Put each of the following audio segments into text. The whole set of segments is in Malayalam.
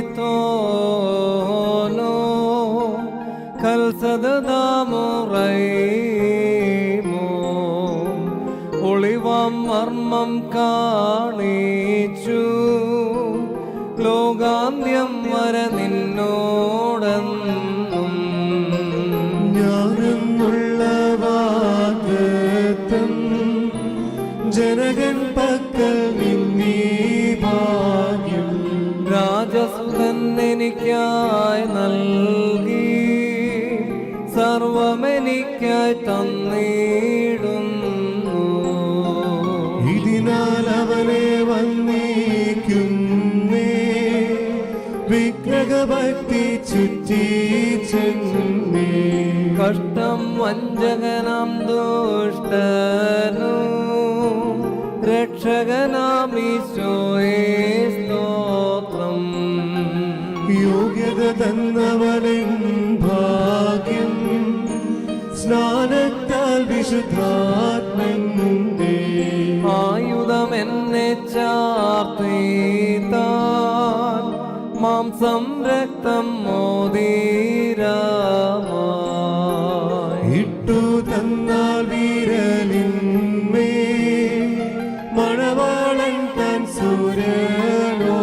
തോനോ കൽസദാമുറൈമോ ഒളിവാം മർമ്മം കാണിച്ചു. ലോകാന്ത്യം വരെ നിന്നോടെന്നും. ജനകൻ പക്കൽ നിന്നീ ഭാഗ്യം എനിക്കായി നൽകി. സർവമെനിക്കായി തന്നിടുന്നു. ഇതിനാൽ അവനെ വന്നേക്കുന്നേ വിഗ്രഹഭക്തി ചുറ്റി ചെന്നേ. കഷ്ടം വഞ്ചകനാം ദുഷ്ടനു. രക്ഷകനാമീശോയെ സ്തോത്രം സ്നാനത്താൽ വിശുദ്ധാത്മന്റെ ആയുധം എന്നെ ചാർത്തിത്താൻ മാംസം രക്തം മോദീര ഇട്ടു തന്നാൽ വീരലിന്മേ മണവാളൻ തൻ സൂര്യനോത്തും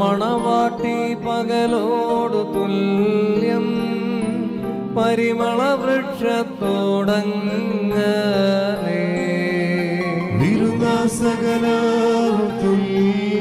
മണവാട്ടി പകലോട് തുല്യം പരിമള വൃക്ഷത്തോടങ്ങ് തുല്യ